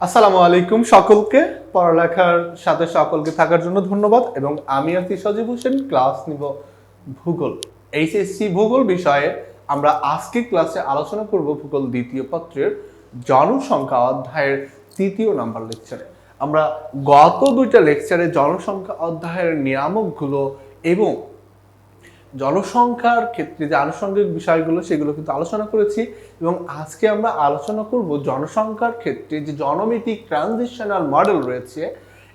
আসসালামু আলাইকুম সকলকে। পড়ালেখার সাথে সকলকে থাকার জন্য ধন্যবাদ এবং আমি আছি সজীব হোসেন, ক্লাস নিব ভূগোল, এইচএসসি ভূগোল বিষয়ে। আমরা আজকে ক্লাসে আলোচনা করব ভূগোল দ্বিতীয় পত্রের জনসংখ্যা অধ্যায়ের তৃতীয় নাম্বার লেকচারে। আমরা গত দুইটা লেকচারে জনসংখ্যা অধ্যায়ের নিয়ামকগুলো এবং জনসংখ্যার ক্ষেত্রে যে আনুষঙ্গিক বিষয়গুলো, সেগুলো কিন্তু আলোচনা করেছি এবং আজকে আমরা আলোচনা করব জনসংখ্যার ক্ষেত্রে যে জনমিতিক ট্রানজিশনাল মডেল রয়েছে,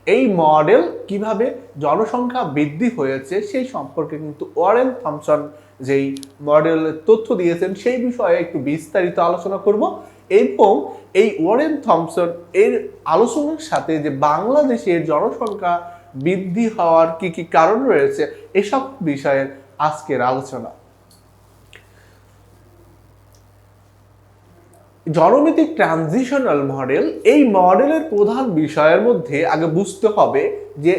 এই মডেল কীভাবে জনসংখ্যা বৃদ্ধি হয়েছে সেই সম্পর্কে কিন্তু ওয়ারেন থমসন যেই মডেলের তথ্য দিয়েছেন সেই বিষয়ে একটু বিস্তারিত আলোচনা করব এবং এই ওয়ারেন থমসন এর আলোচনার সাথে যে বাংলাদেশের জনসংখ্যা বৃদ্ধি হওয়ার কি কি কারণ রয়েছে, এসব বিষয়ের আজকের আলোচনা। জনমিতিক ট্রানজিশনাল মডেল, এই মডেলের প্রধান বিষয়ের মধ্যে আগে বুঝতে হবে যে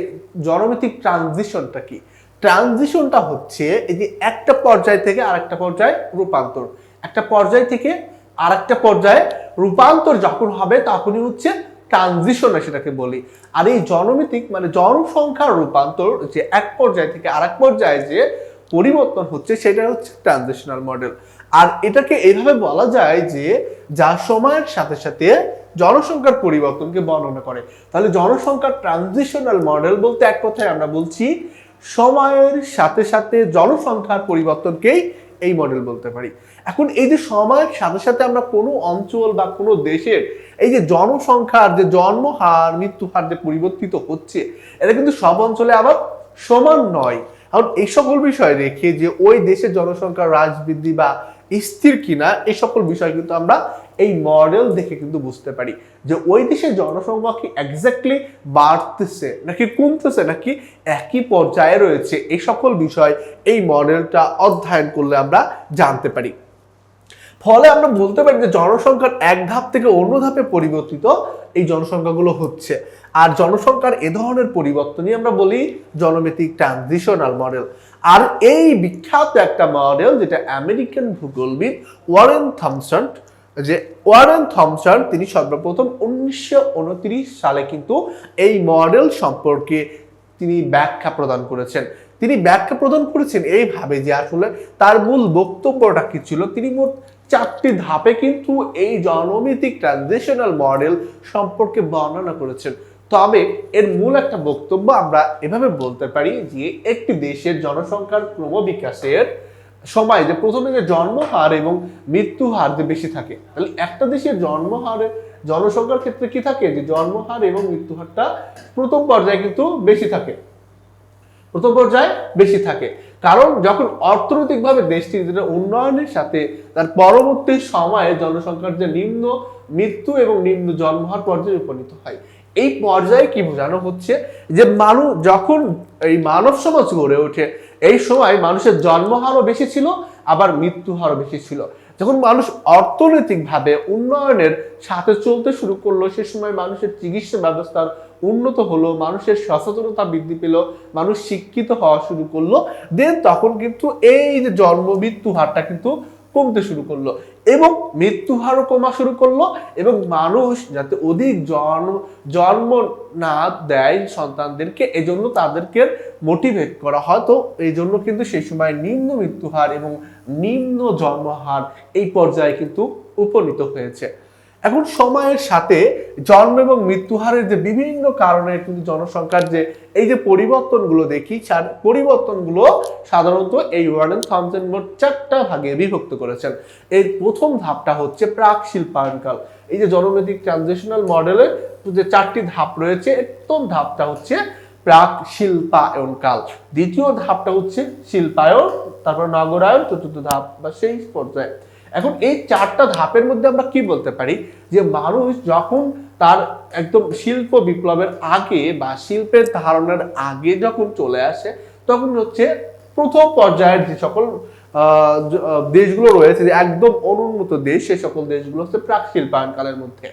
জনমিতিক ট্রানজিশনটা কি। ট্রানজিশনটা হচ্ছে এই যে একটা পর্যায় থেকে আরেকটা পর্যায়ে রূপান্তর। একটা পর্যায় থেকে আরেকটা পর্যায়ে রূপান্তর যখন হবে, তখনই হচ্ছে ট্রানজিশন সেটাকে বলি। আর এই জনমিতিক মানে জনসংখ্যার রূপান্তর যে এক পর্যায় থেকে আরেক পর্যায়ে যে পরিবর্তন হচ্ছে সেটা হচ্ছে ট্রানজিশনাল মডেল আর এটাকে এইভাবে বলা যায় যে যা সময়ের সাথে সাথে জনসংখ্যার পরিবর্তনকে বর্ণনা করে। তাহলে জনসংখ্যার ট্রানজিশনাল মডেল বলতে এক কথায় আমরা বলছি সময়ের সাথে সাথে জনসংখ্যার পরিবর্তনকেই এই মডেল বলতে পারি। এখন এই যে সময়ের সাথে সাথে আমরা কোনো অঞ্চল বা কোনো দেশের এই যে জনসংখ্যার যে জন্মহার মৃত্যু হার যে পরিবর্তিত হচ্ছে, এটা কিন্তু সব অঞ্চলে আবার সমান নয়। এখন এই সকল বিষয় রেখে যে ওই দেশের জনসংখ্যার হ্রাস বা স্থির কিনা, এই সকল বিষয় কিন্তু আমরা এই মডেল দেখে কিন্তু বুঝতে পারি যে ওই দেশের জনসংখ্যা কি এক্স্যাক্টলি বাড়তেছে নাকি কমতেছে নাকি একই পর্যায়ে রয়েছে। এই সকল বিষয় এই মডেলটা অধ্যয়ন করলে আমরা জানতে পারি। ফলে আমরা বলতে পারি যে জনসংখ্যার এক ধাপ থেকে অন্য ধাপে পরিবর্তিত এই জনসংখ্যাগুলো হচ্ছে। আর জনসংখ্যার এ ধরনের পরিবর্তনই আমরা বলি জনমিতিক ট্রানজিশনাল মডেল। আর এই বিখ্যাত একটা মডেল যেটা আমেরিকান ভূগোলবিদ ওয়ারেন থমসন, যে ওয়ারেন থমসন তিনি সর্বপ্রথম উনিশশো উনত্রিশ সালে কিন্তু এই মডেল সম্পর্কে তিনি ব্যাখ্যা প্রদান করেছেন। তিনি ব্যাখ্যা প্রদান করেছেন এইভাবে যে আসলে তার মূল বক্তব্যটা কি ছিল, তিনি মোট চারটি ধাপে কিন্তু এই জনমিতিক ট্রানজিশনাল মডেল সম্পর্কে বর্ণনা করেছেন। তবে এর মূল একটা বক্তব্য আমরা এভাবে বলতে পারি যে একটি দেশের জনসংখ্যার ক্রমবিকাশের সময় যে প্রথমে যে জন্মহার এবং মৃত্যু হার যে বেশি থাকে, তাহলে একটা দেশের জন্মহারে, জনসংখ্যার ক্ষেত্রে কি থাকে? যে জন্মহার এবং মৃত্যু হারটা প্রথম পর্যায়ে কিন্তু বেশি থাকে। প্রথম পর্যায়ে বেশি থাকে। কারণ যখন অর্থনৈতিকভাবে দেশটি যেটা উন্নয়নের সাথে তার পরবর্তী সময়ে জনসংখ্যার যে নিম্ন মৃত্যু এবং নিম্ন জন্মহার পর্যায়ে উপনীত হয় এই পর্যায়ে কি বোঝানো হচ্ছে যে মানুষ যখন এই মানব সমাজ গড়ে ওঠে, এই সময় মানুষের জন্মহারও বেশি ছিল, আবার মৃত্যু হারও বেশি ছিল। যখন মানুষ অর্থনৈতিকভাবে উন্নয়নের সাথে চলতে শুরু করল, সে সময় মানুষের চিকিৎসা ব্যবস্থার উন্নত হলো, মানুষের সচেতনতা বৃদ্ধি পেল, মানুষ শিক্ষিত হওয়া শুরু করল। দেন তখন কিন্তু এই যে জন্ম মৃত্যু হারটা কিন্তু কমতে শুরু করল এবং মৃত্যু হারও কমা শুরু করল এবং মানুষ যাতে অধিক জন্ম জন্ম না দেয় সন্তানদেরকে, এজন্য তাদেরকে মোটিভেট করা হয়। তো এই জন্য কিন্তু সেই সময় নিম্ন মৃত্যু হার এবং নিম্ন জন্মহার এই পর্যায়ে কিন্তু উপনীত হয়েছে। এখন সময়ের সাথে জন্ম এবং মৃত্যুহারের যে বিভিন্ন কারণে কিন্তু জনসংখ্যার যে, এই যে পরিবর্তনগুলো দেখি পরিবর্তনগুলো সাধারণত এই ওয়ার্ডেন থমসন মোট চারটা ভাগে বিভক্ত করেছেন। এর প্রথম ধাপটা হচ্ছে প্রাক শিল্পায়নকাল। এই যে জননৈতিক ট্রানজিশনাল মডেলের যে চারটি ধাপ রয়েছে প্রথম ধাপটা হচ্ছে প্রাক শিল্পায়ন কাল দ্বিতীয় ধাপটা হচ্ছে শিল্পায়ন, তারপর নগরায়ন, চতুর্থ ধাপ বা সেই পর্যায়ে। এখন এই চারটা ধাপের মধ্যে আমরা কি বলতে পারি? যে মানুষ যখন তার একদম শিল্প বিপ্লবের আগে বা শিল্পের ধারণার আগে যখন চলে আসে, তখন হচ্ছে প্রথম পর্যায়ের যে সকল দেশগুলো রয়েছে, যে একদম অনুন্নত দেশ, সে সকল দেশগুলো হচ্ছে প্রাক শিল্পায়ন কালের মধ্যে।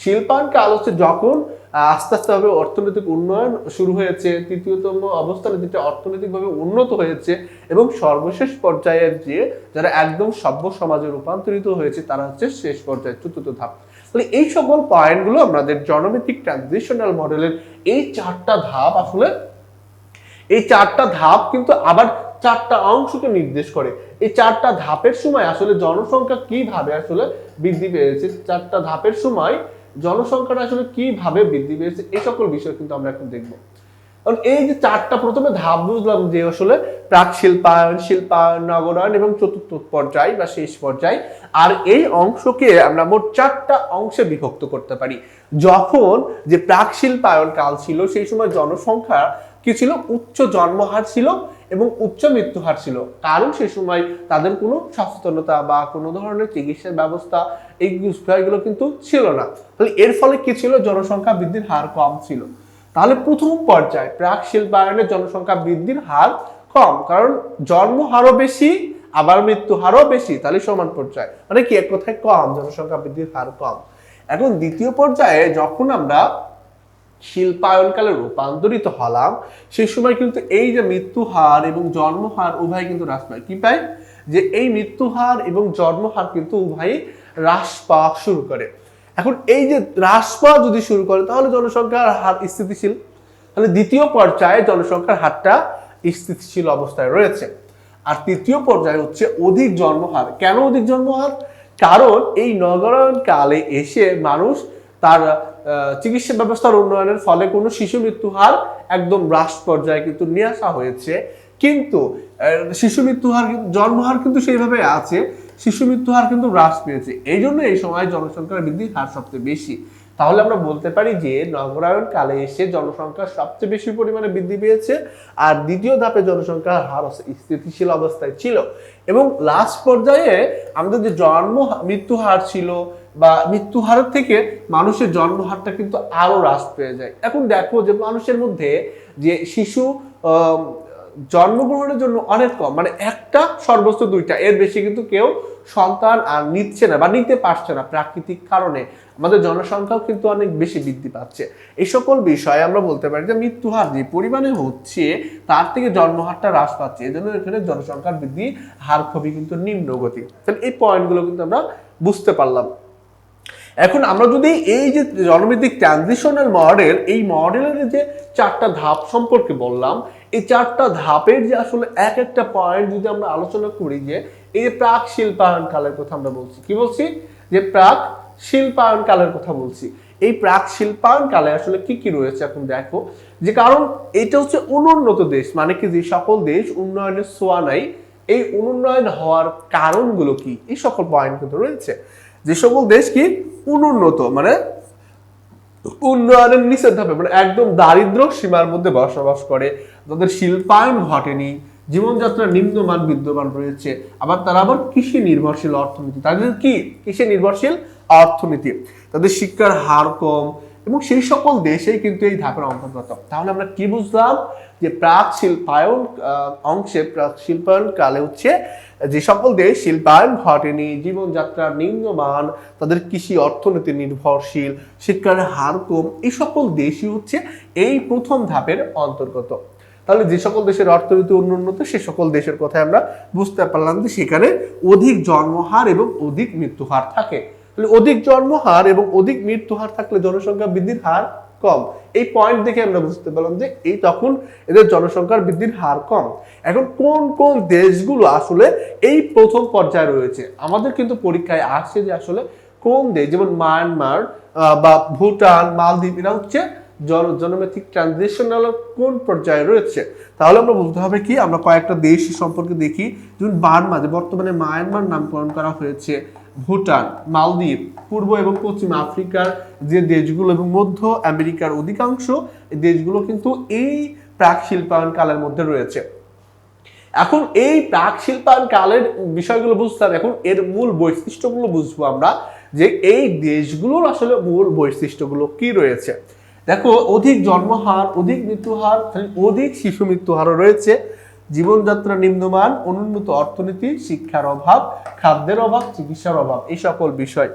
শিল্পায়ন কাল হচ্ছে যখন আস্তে আস্তে ভাবে অর্থনৈতিক উন্নয়ন শুরু হয়েছে, তৃতীয়তম অবস্থানে যেটা অর্থনৈতিকভাবে উন্নত হয়েছে এবং সর্বশেষ পর্যায়ের যে যারা একদম সভ্য সমাজে রূপান্তরিত হয়েছে, তারা হচ্ছে শেষ পর্যায়ে চতুর্থ ধাপ। তাহলে এই সকল পয়েন্টগুলো আমাদের জনমিতিক ট্রানজিশনাল মডেলের এই চারটা ধাপ আসলে, এই চারটা ধাপ কিন্তু আবার চারটা অংশকে নির্দেশ করে। এই চারটা ধাপের সময় আসলে জনসংখ্যা কীভাবে আসলে বৃদ্ধি পেয়েছে? চারটা ধাপের সময় জনসংখ্যাটা আসলে কীভাবে বৃদ্ধি পেয়েছে এই সকল বিষয় কিন্তু আমরা এখন দেখব। কারণ এই যে চারটা প্রথমে ধাপ বুঝলাম যে আসলে প্রাক শিল্পায়ন শিল্পায়ন, নগরায়ন এবং চতুর্থ পর্যায় বা শেষ পর্যায়, আর এই অংশকে আমরা মোট চারটা অংশে বিভক্ত করতে পারি। যখন যে প্রাক শিল্পায়ন কাল ছিল, সেই সময় জনসংখ্যা কি ছিল? উচ্চ জন্মহার ছিল এবং উচ্চ মৃত্যুহার ছিল। কারণ সেই সময় তাদের কোনো সচেতনতা বা কোনো ধরনের চিকিৎসার ব্যবস্থা এই বিষয়গুলো কিন্তু ছিল না। তাহলে এর ফলে কি ছিল? জনসংখ্যা বৃদ্ধির হার কম ছিল। তাহলে প্রথম পর্যায়ে, প্রাক শিল্পায়নের জনসংখ্যা বৃদ্ধির হার কম। কারণ জন্ম হারও বেশি, আবার মৃত্যু হারও বেশি। তাহলে সমান পর্যায়ে। মানে কি? এক কথায় কম, জনসংখ্যা বৃদ্ধির হার কম। এখন দ্বিতীয় পর্যায়ে যখন আমরা শিল্পায়নকালে রূপান্তরিত হলাম, সেই সময় কিন্তু এই যে মৃত্যু হার এবং জন্মহার উভয় কিন্তু হ্রাস পায় কি পায় যে এই মৃত্যু হার এবং জন্মহার কিন্তু উভয়ই হ্রাস পাওয়া শুরু করে। এখন এই যে হ্রাস পাওয়া যদি শুরু করে, তাহলে জনসংখ্যার হার স্থিতিশীল। তাহলে দ্বিতীয় পর্যায়ে জনসংখ্যার হারটা স্থিতিশীল অবস্থায় রয়েছে। আর তৃতীয় পর্যায়ে হচ্ছে অধিক জন্মহার। কেন অধিক জন্মহার? কারণ এই নগরায়ন কালে এসে মানুষ তার চিকিৎসা ব্যবস্থার উন্নয়নের ফলে কোনো শিশু মৃত্যু হার একদম হ্রাস পর্যায়ে কিন্তু নিয়ে আসা হয়েছে। কিন্তু শিশু মৃত্যু হার জন্মহার কিন্তু সেইভাবে আছে, শিশু মৃত্যু হার কিন্তু হ্রাস পেয়েছে। এই জন্য এই সময় জনসংখ্যার বৃদ্ধির হার সবচেয়ে বেশি। তাহলে আমরা বলতে পারি যে নগরায়ন কালে এসে জনসংখ্যা সবচেয়ে বেশি পরিমাণে বৃদ্ধি পেয়েছে আর দ্বিতীয় ধাপে জনসংখ্যার হার স্থিতিশীল অবস্থায় ছিল। এবং লাস্ট পর্যায়ে আমাদের যে জন্ম মৃত্যু হার ছিল বা মৃত্যু হারের থেকে মানুষের জন্মহারটা কিন্তু আরও হ্রাস পেয়ে যায়। এখন দেখো যে মানুষের মধ্যে যে শিশু জন্মগ্রহণের জন্য অনেক কম মানে একটা সর্বোচ্চ দুইটা, এর বেশি কিন্তু কেউ সন্তান আর নিচ্ছে না বা নিতে পারছে না প্রাকৃতিক কারণে। আমাদের জনসংখ্যাও কিন্তু অনেক বেশি বৃদ্ধি পাচ্ছে। এই সকল বিষয়ে আমরা বলতে পারি যে মৃত্যু হার যে পরিমাণে হচ্ছে, তার থেকে জন্মহারটা হ্রাস পাচ্ছে। এই জন্য এখানে জনসংখ্যার বৃদ্ধি, হার খুবই কিন্তু নিম্নগতি। তাহলে এই পয়েন্টগুলো কিন্তু আমরা বুঝতে পারলাম। এখন আমরা যদি এই যে জনভিত্তিক ট্রানজিশনাল মডেল এই মডেলের যে চারটা ধাপ সম্পর্কে বললাম, এই চারটা ধাপের যে আসলে এক একটা পয়েন্ট যদি আমরা আলোচনা করি যে, এই যে প্রাক শিল্পায়ন কালের কথা আমরা বলছি, কি বলছি? যে প্রাক শিল্পায়ন কালের কথা বলছি। এই প্রাক শিল্পায়ন কালে আসলে কি কি রয়েছে এখন দেখো? যে কারণ এটা হচ্ছে অনুন্নত দেশ মানে কি যে সকল দেশ উন্নয়নের ছোঁয়া নাই, এই অনুন্নয়ন হওয়ার কারণগুলো কি? এই সকল পয়েন্ট কিন্তু রয়েছে। যে সকল দেশ কি অনুন্নত মানে উন্নয়নের নিচের ধাপে মানে একদম দারিদ্র সীমার মধ্যে বসবাস করে, তাদের শিল্পায়ন ঘটেনি জীবনযাত্রার নিম্নমান, বিদ্যমান রয়েছে, আবার তারা আবার কৃষি নির্ভরশীল অর্থনীতি, তাদের কি? কৃষি নির্ভরশীল অর্থনীতি। তাদের শিক্ষার হার কম এবং সেই সকল দেশেই কিন্তু এই ধাপের অন্তর্গত তাহলে আমরা কি বুঝলাম? যে প্রাক শিল্পায়ন অংশে প্রাক শিল্পায়ন কালে হচ্ছে যে সকল দেশ শিল্পায়ন ঘটেনি জীবনযাত্রার নিম্নমান, তাদের কৃষি অর্থনীতি নির্ভরশীল, শিক্ষার হার কম, এই সকল দেশই হচ্ছে এই প্রথম ধাপের অন্তর্গত। তাহলে যে সকল দেশের অর্থনীতি অনুন্নত সে সকল দেশের কথা আমরা বুঝতে পারলাম যে সেখানে অধিক জন্মহার এবং অধিক মৃত্যুহার থাকে। তাহলে অধিক জন্মহার এবং অধিক মৃত্যুহার থাকলে জনসংখ্যা বৃদ্ধির হার কম। এই পয়েন্ট দেখে আমরা বুঝতে পারলাম যে এই তখন এদের জনসংখ্যার বৃদ্ধির হার কম। এখন কোন কোন দেশগুলো আসলে এই প্রথম পর্যায়ে রয়েছে? আমাদের কিন্তু পরীক্ষায় আসছে যে আসলে কোন দেশ, যেমন মায়ানমার বা ভুটান, মালদ্বীপ, এরা হচ্ছে জন, জনমেথিক ট্রানজিশনাল কোন পর্যায়ে রয়েছে? তাহলে আমরা বলতে হবে কি? আমরা কয়েকটা দেশ সম্পর্কে দেখি। যেমন বার্মা, যে বর্তমানে মায়ানমার নামকরণ করা হয়েছে। ভুটান, মালদ্বীপ, পূর্ব এবং পশ্চিম আফ্রিকার যে দেশগুলো এবং মধ্য আমেরিকার অধিকাংশ দেশগুলো কিন্তু এই প্রাক শিল্পায়ন কালের মধ্যে রয়েছে। এখন এই প্রাক শিল্পায়ন কালের বিষয়গুলো বুঝতাম এখন এর মূল বৈশিষ্ট্যগুলো বুঝব আমরা যে এই দেশগুলোর আসলে মূল বৈশিষ্ট্যগুলো কি রয়েছে। দেখো, অধিক জন্মহার, অধিক মৃত্যুহার, অধিক শিশু মৃত্যুহারও রয়েছে। জীবনযাত্রা নিম্নমান, অনুন্নত অর্থনীতি, শিক্ষার অভাব, খাদ্যের অভাব, চিকিৎসার অভাব, এই সকল বিষয়।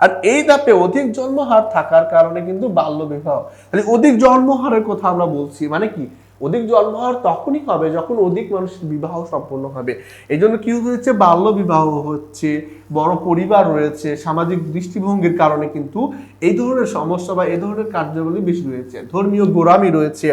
আর এই ধাপে অধিক জন্মহার থাকার কারণে কিন্তু বাল্য বিবাহ। তাহলে অধিক জন্মহারের কথা আমরা বলছি মানে কি? অধিক জন্মহার তখনই হবে যখন অধিক মানুষের বিবাহ সম্পন্ন হবে। এই জন্য কি হয়েছে? বাল্য বিবাহ হচ্ছে, বড় পরিবার রয়েছে, সামাজিক দৃষ্টিভঙ্গির কারণে কিন্তু এই ধরনের সমস্যা বা এই ধরনের কার্যাবলী বেশি রয়েছে। ধর্মীয় গোড়ামি রয়েছে।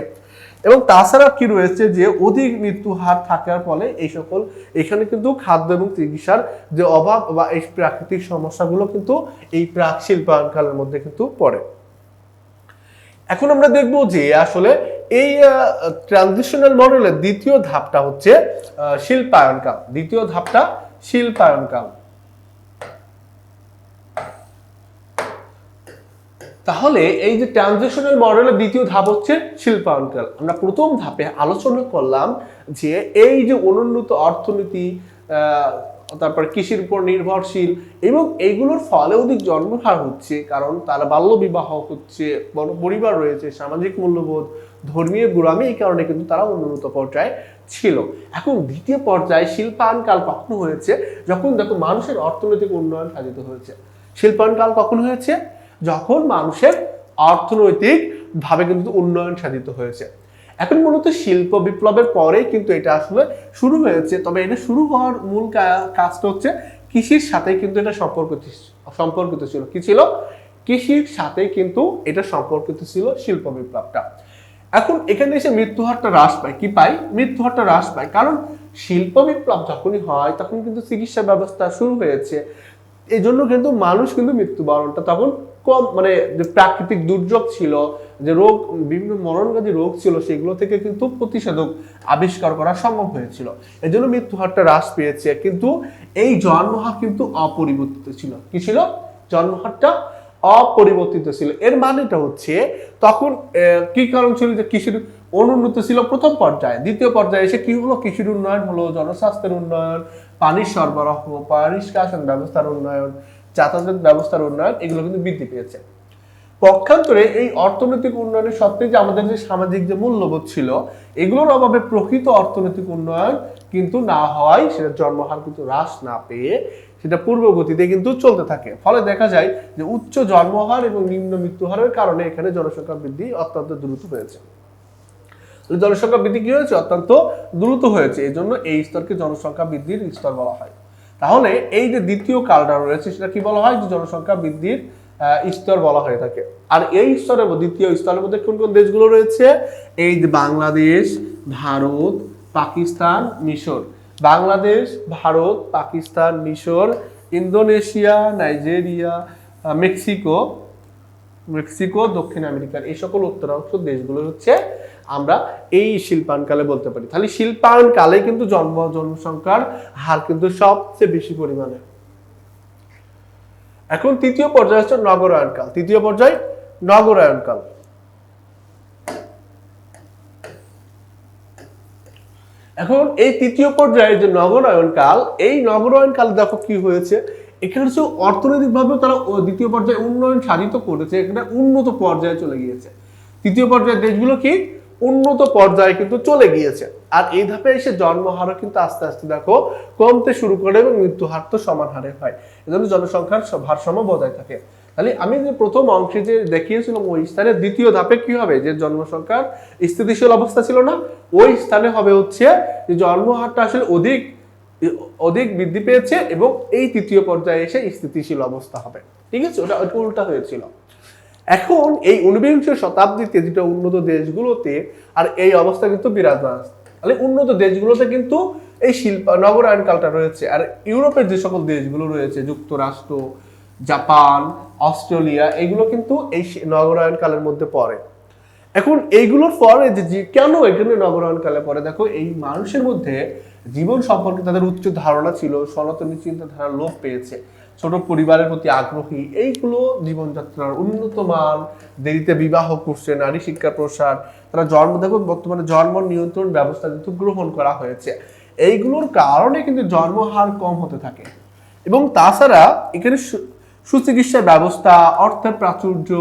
এবং তাছাড়া কি রয়েছে যে অধিক মৃত্যু হার থাকার ফলে এই সকল এখানে কিন্তু খাদ্য এবং চিকিৎসার যে অভাব বা এই প্রাকৃতিক সমস্যাগুলো কিন্তু এই প্রাক শিল্পায়নকালের মধ্যে কিন্তু পড়ে। এখন আমরা দেখব যে আসলে এই ট্রানজিশনাল মডেলের দ্বিতীয় ধাপটা হচ্ছে আহ, শিল্পায়নকাল। দ্বিতীয় ধাপটা শিল্পায়নকাল। তাহলে এই যে ট্রানজিশনাল মডেলের দ্বিতীয় ধাপ হচ্ছে শিল্পায়নকাল আমরা প্রথম ধাপে আলোচনা করলাম যে এই যে অনুন্নত অর্থনীতি তারপর কৃষির উপর নির্ভরশীল এবং এইগুলোর ফলে অধিক জন্মহার হচ্ছে, কারণ তারা বাল্য বিবাহ হচ্ছে বড় পরিবার রয়েছে, সামাজিক মূল্যবোধ, ধর্মীয় গোড়ামি এই কারণে কিন্তু তারা অনুন্নত পর্যায়ে ছিল। এখন দ্বিতীয় পর্যায়ে শিল্পায়নকাল কখন হয়েছে? যখন দেখো মানুষের অর্থনৈতিক উন্নয়ন সাধিত হয়েছে। শিল্পায়নকাল কখন হয়েছে? যখন মানুষের অর্থনৈতিক ভাবে কিন্তু উন্নয়ন সাধিত হয়েছে। এখন মূলত শিল্প বিপ্লবের পরে কিন্তু এটা আসলে শুরু হয়েছে। তবে এটা শুরু হওয়ার মূল কাজটা হচ্ছে কৃষির সাথে কিন্তু এটা সম্পর্কিত সম্পর্কিত ছিল। কি ছিল? কৃষির সাথে কিন্তু এটা সম্পর্কিত ছিল শিল্প বিপ্লবটা। এখন এখানে এসে মৃত্যু হারটা হ্রাস পায়। কি পাই মৃত্যু হারটা হ্রাস পায়। কারণ শিল্প বিপ্লব যখনই হয়, তখন কিন্তু চিকিৎসা ব্যবস্থা শুরু হয়েছে। এই জন্য কিন্তু মানুষ কিন্তু মৃত্যুবরণটা তখন কম মানে যে প্রাকৃতিক দুর্যোগ ছিল, যে রোগ, বিভিন্ন মরণগাজী রোগ ছিল, সেগুলো থেকে কিন্তু প্রতিষেধক আবিষ্কার করা সম্ভব হয়েছিল। এই জন্য মৃত্যু হারটা হ্রাস পেয়েছে, কিন্তু এই জন্মহার কিন্তু অপরিবর্তিত ছিল। কি ছিল? জন্মহারটা অপরিবর্তিত ছিল। এর মানেটা হচ্ছে, তখন কি কারণ ছিল যে কৃষির অনুন্নত ছিল প্রথম পর্যায়ে। দ্বিতীয় পর্যায়ে এসে কি হলো? কৃষির উন্নয়ন হলো, জনস্বাস্থ্যের উন্নয়ন, পানির সরবরাহ পানি ব্যবস্থার উন্নয়ন যাতায়াত ব্যবস্থার উন্নয়ন, এগুলো কিন্তু বৃদ্ধি পেয়েছে। পক্ষান্তরে এই অর্থনৈতিক উন্নয়নের সত্ত্বে যে আমাদের যে সামাজিক যে মূল্যবোধ ছিল, এগুলোর অভাবে প্রকৃত অর্থনৈতিক উন্নয়ন কিন্তু না হওয়ায় সেটা জন্মহার কিন্তু হ্রাস না পেয়ে সেটা পূর্ব গতিতে কিন্তু চলতে থাকে। ফলে দেখা যায় যে উচ্চ জন্মহার এবং নিম্ন মৃত্যুহারের কারণে এখানে জনসংখ্যা বৃদ্ধি অত্যন্ত দ্রুত হয়েছে। জনসংখ্যা বৃদ্ধি কি হয়েছে? অত্যন্ত দ্রুত হয়েছে। এই জন্য এই স্তরকে জনসংখ্যা বৃদ্ধির স্তর বলা হয়। তাহলে এই যে দ্বিতীয় কালটা রয়েছে, সেটা কি বলা হয়? যে জনসংখ্যা বৃদ্ধির স্তর বলা হয়ে থাকে। আর এই স্তরের দ্বিতীয় স্তরের মধ্যে কোন কোন দেশগুলো রয়েছে? এই যে বাংলাদেশ, ভারত, পাকিস্তান, মিশর। বাংলাদেশ, ভারত, পাকিস্তান, মিশর, ইন্দোনেশিয়া, নাইজেরিয়া মেক্সিকো মেক্সিকো, দক্ষিণ আমেরিকার এই সকল উত্তরাংশ দেশগুলো হচ্ছে আমরা এই শিল্পায়নকালে বলতে পারি। তাহলে শিল্পায়নকালে কিন্তু জন্ম জনসংখ্যার হার কিন্তু সবচেয়ে বেশি পরিমাণে। এখন তৃতীয় পর্যায়ে হচ্ছে নগরায়নকাল। তৃতীয় পর্যায়, নগরায়নকাল। এখন এই তৃতীয় পর্যায়ে যে নগরায়নকাল, এই নগরায়নকাল দেখো কি হয়েছে? এখানে হচ্ছে অর্থনৈতিকভাবে তারা দ্বিতীয় পর্যায়ে উন্নয়ন সাধিত করেছে। এখানে উন্নত পর্যায়ে চলে গিয়েছে। তৃতীয় পর্যায়ের দেশগুলো কি? উন্নত পর্যায়ে কিন্তু চলে গিয়েছে। আর এই ধাপে এসে জন্মহারও কিন্তু আস্তে আস্তে দেখো কমতে শুরু করে এবং মৃত্যু হার তো সমান হারে হয়। এজন্য জনসংখ্যার ভারসাম্য বজায় থাকে। তাহলে আমি যে প্রথম অংশে যে দেখিয়েছিলাম ওই স্থানে দ্বিতীয় ধাপে কি হবে? যে জন্মসংখ্যার স্থিতিশীল অবস্থা ছিল না, ওই স্থানে হবে হচ্ছে যে জন্মহারটা আসলে অধিক অধিক বৃদ্ধি পেয়েছে এবং এই তৃতীয় পর্যায়ে এসে স্থিতিশীল অবস্থা হবে। ঠিক আছে? ওটা উল্টা হয়েছিল। এখন এই ঊনবিংশ শতাব্দীতে যেটা উন্নত দেশগুলোতে আর এই অবস্থা কিন্তু বিরাজমান। তাহলে উন্নত দেশগুলোতে কিন্তু এই শিল্প নগরায়নকালটা রয়েছে। আর ইউরোপের যে সকল দেশগুলো রয়েছে, যুক্তরাষ্ট্র, জাপান, অস্ট্রেলিয়া, এগুলো কিন্তু এই নগরায়নকালের মধ্যে পড়ে। এখন এইগুলোর পরে যে কেন এখানে নগরায়নকালে পরে দেখো, এই মানুষের মধ্যে জীবন সম্পর্কে তাদের উচ্চ ধারণা ছিল, সনাতনী চিন্তাধারা লোপ পেয়েছে। ছোট পরিবারের প্রতি আগ্রহী, এইগুলো জীবনযাত্রার উন্নত মান, দেরিতে বিবাহ করছে, নারী শিক্ষার প্রসার, তারা জন্ম দেখো বর্তমানে জন্ম নিয়ন্ত্রণ ব্যবস্থা কিন্তু গ্রহণ করা হয়েছে। এইগুলোর কারণে কিন্তু জন্মহার কম হতে থাকে। এবং তাছাড়া এখানে সু- সুচিকিৎসার ব্যবস্থা, অর্থের প্রাচুর্য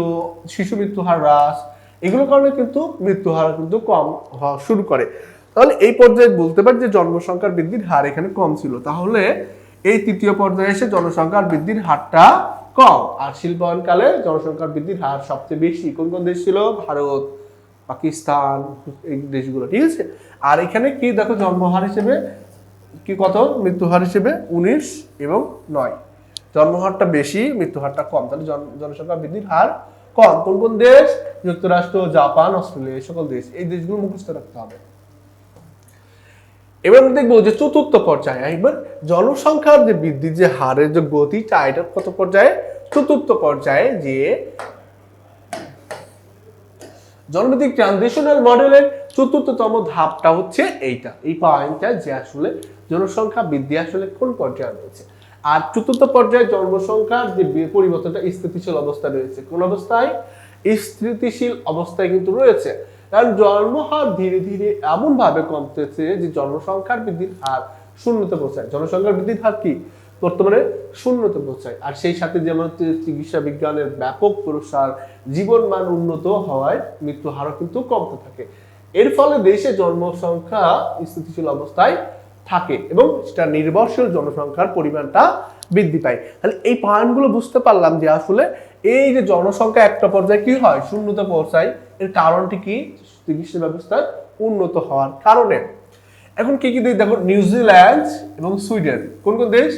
শিশু মৃত্যু হার হ্রাস, এগুলোর কারণে কিন্তু মৃত্যু হার কিন্তু কম হওয়া শুরু করে। তাহলে এই পর্যায়ে বলতে পারি যে জন্মসংখ্যার বৃদ্ধির হার এখানে কম ছিল। তাহলে এই তৃতীয় পর্যায়ে এসে জনসংখ্যার বৃদ্ধির হারটা কম। আর শিল্পায়নকালে জনসংখ্যার বৃদ্ধির হার সবচেয়ে বেশি। কোন কোন দেশ ছিল? ভারত, পাকিস্তান, এই দেশগুলো, ঠিক আছে? আর এখানে কি? দেখো জন্মহার হিসেবে কি কত? মৃত্যুহার হিসেবে উনিশ এবং নয়। জন্মহারটা বেশি মৃত্যুহারটা কম। তাহলে জন- জনসংখ্যা বৃদ্ধির হার কম। কোন কোন দেশ? যুক্তরাষ্ট্র, জাপান, অস্ট্রেলিয়া, এই সকল দেশ। এই দেশগুলো মুখস্থ রাখতে হবে। এবার আমরা দেখব যে চতুর্থ পর্যায়ে একবার জনসংখ্যার যে বৃদ্ধির যে হারের যে গতিটা এটা কত পর্যায়ে? চতুর্থ পর্যায়ে যে জনভিত্তিক ট্রানজিশনাল মডেলের চতুর্থতম ধাপটা হচ্ছে এইটা। এই পয়েন্টটা যে আসলে জনসংখ্যা বৃদ্ধি আসলে কোন পর্যায়ে রয়েছে? আর চতুর্থ পর্যায়ে জনসংখ্যার যে পরিবর্তনটা, স্থিতিশীল অবস্থায় রয়েছে কোন অবস্থায়? স্থিতিশীল অবস্থায় কিন্তু রয়েছে। কারণ জন্মহার ধীরে ধীরে এমন ভাবে কমতেছে যে জনসংখ্যার বৃদ্ধির হার শূন্যতে পৌঁছায়। জনসংখ্যার বৃদ্ধির হার কি? বর্তমানে শূন্যতে পৌঁছায়। আর সেই সাথে যেমন হচ্ছে চিকিৎসা বিজ্ঞানের ব্যাপক প্রসার জীবন মান উন্নত হওয়ায় মৃত্যু হারও কিন্তু কমতে থাকে। এর ফলে দেশে জনসংখ্যা স্থিতিশীল অবস্থায় থাকে এবং সেটা নির্ভরশীল জনসংখ্যার পরিমাণটা বৃদ্ধি পায়। তাহলে এই পয়েন্টগুলো বুঝতে পারলাম যে আসলে এই যে জনসংখ্যা একটা পর্যায়ে কি হয়? শূন্যতে পৌঁছায়। এর কারণটি কি? চিকিৎসা ব্যবস্থার উন্নত হওয়ার কারণে। এখন কি কি দেশ? দেখো নিউজিল্যান্ড এবং সুইডেন। কোন কোন দেশ?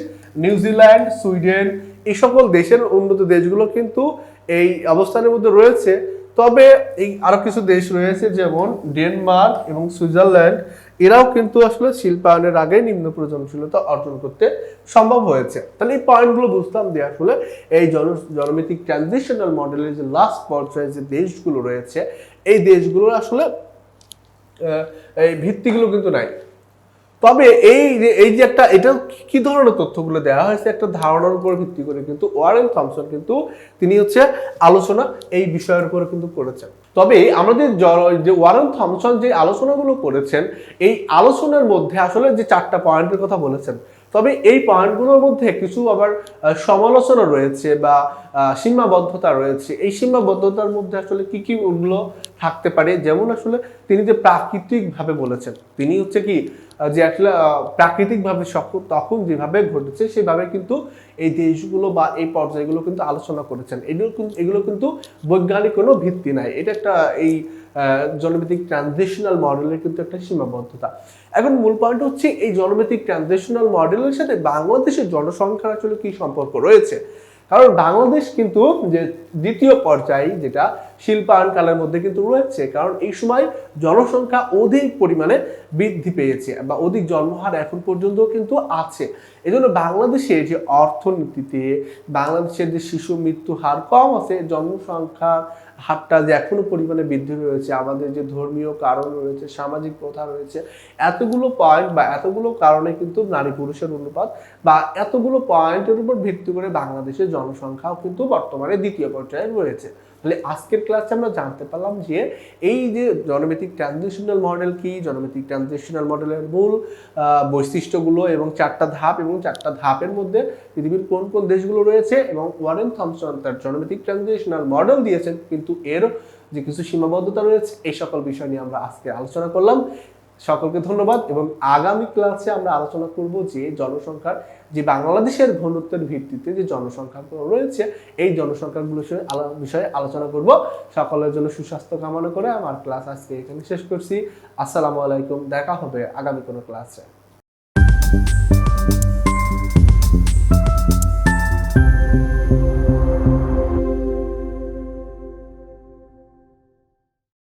নিউজিল্যান্ড সুইডেন, এই সকল দেশের উন্নত দেশগুলো কিন্তু এই অবস্থানের মধ্যে রয়েছে। তবে এই আরও কিছু দেশ রয়েছে, যেমন ডেনমার্ক এবং সুইজারল্যান্ড। এরাও কিন্তু আসলে শিল্পায়নের আগে নিম্ন প্রজনশীলতা অর্জন করতে সম্ভব হয়েছে। তাহলে এই পয়েন্টগুলো বুঝতাম যে আসলে এই জন জনমিতিক ট্রানজিশনাল মডেলের যে লাস্ট পর্যায়ে যে দেশগুলো রয়েছে, এই দেশগুলোর আসলে এই ভিত্তিগুলো কিন্তু নাই। তবে এই যে এই যে একটা এটা কি ধরনের তথ্যগুলো দেওয়া হয়েছে একটা ধারণার উপর ভিত্তি করে কিন্তু ওয়ারেন থমসন কিন্তু তিনি হচ্ছে আলোচনা এই বিষয়ের উপরে কিন্তু করেছেন। তবে আমাদের যে ওয়ারেন থমসন যে আলোচনাগুলো করেছেন, এই আলোচনার মধ্যে আসলে যে চারটা পয়েন্টের কথা বলেছেন, তবে এই পয়েন্টগুলোর মধ্যে কিছু আবার সমালোচনা রয়েছে বা সীমাবদ্ধতা রয়েছে। এই সীমাবদ্ধতার মধ্যে আসলে কি কি ওগুলো থাকতে পারে? যেমন আসলে তিনি যে প্রাকৃতিকভাবে বলেছেন, তিনি হচ্ছে কি যে আসলে প্রাকৃতিকভাবে তখন যেভাবে ঘটেছে সেভাবে কিন্তু এই দেশগুলো বা এই পর্যায়গুলো কিন্তু আলোচনা করেছেন। এগুলো কিন্তু এগুলো কিন্তু বৈজ্ঞানিক কোনো ভিত্তি নাই। এটা একটা এই আহ, জনভিত্তিক ট্রানজিশনাল মডেলের কিন্তু একটা সীমাবদ্ধতা। এখন মূল পয়েন্ট হচ্ছে এই জনভিত্তিক ট্রানজিশনাল মডেলের সাথে বাংলাদেশের জনসংখ্যার আসলে কি সম্পর্ক রয়েছে? কারণ বাংলাদেশ কিন্তু যে দ্বিতীয় পর্যায়ে যেটা শিল্পায়ন কালের মধ্যে কিন্তু রয়েছে, কারণ এই সময় জনসংখ্যা অধিক পরিমাণে বৃদ্ধি পেয়েছে বা অধিক জন্মহার এখন পর্যন্ত কিন্তু আছে। এজন্য বাংলাদেশের যে অর্থনীতিতে, বাংলাদেশের যে শিশু মৃত্যু হার কম আছে, জনসংখ্যা হারটা যে এখনও পরিমাণে বৃদ্ধি রয়েছে, আমাদের যে ধর্মীয় কারণ রয়েছে, সামাজিক প্রথা রয়েছে, এতগুলো পয়েন্ট বা এতগুলো কারণে কিন্তু নারী পুরুষের অনুপাত বা এতগুলো পয়েন্টের উপর ভিত্তি করে বাংলাদেশের জনসংখ্যাও কিন্তু বর্তমানে দ্বিতীয় পর্যায়ে রয়েছে। তাহলে আজকের ক্লাসে আমরা জানতে পারলাম যে এই যে জনভিত্তিক ট্রানজিশনাল মডেল কি জনভিত্তিক ট্রানজিশনাল মডেলের মূল বৈশিষ্ট্যগুলো এবং চারটা ধাপ এবং চারটা ধাপের মধ্যে পৃথিবীর কোন কোন দেশগুলো রয়েছে এবং ওয়ারেন থমসন তার জনভিত্তিক ট্রানজিশনাল মডেল দিয়েছেন, কিন্তু এর যে কিছু সীমাবদ্ধতা রয়েছে, এই সকল বিষয় নিয়ে আমরা আজকে আলোচনা করলাম। সকলকে ধন্যবাদ এবং আগামী ক্লাসে আমরা আলোচনা করব যে জনসংখ্যার, যে বাংলাদেশের ঘনত্বের ভিত্তিতে যে জনসংখ্যাগুলো রয়েছে, এই জনসংখ্যাগুলো বিষয়ে বিষয়ে আলোচনা করব। সকলের জন্য সুস্বাস্থ্য কামনা করে আমার ক্লাস আজকে এখানে শেষ করছি। আসসালামু আলাইকুম, দেখা হবে আগামী কোনো ক্লাসে।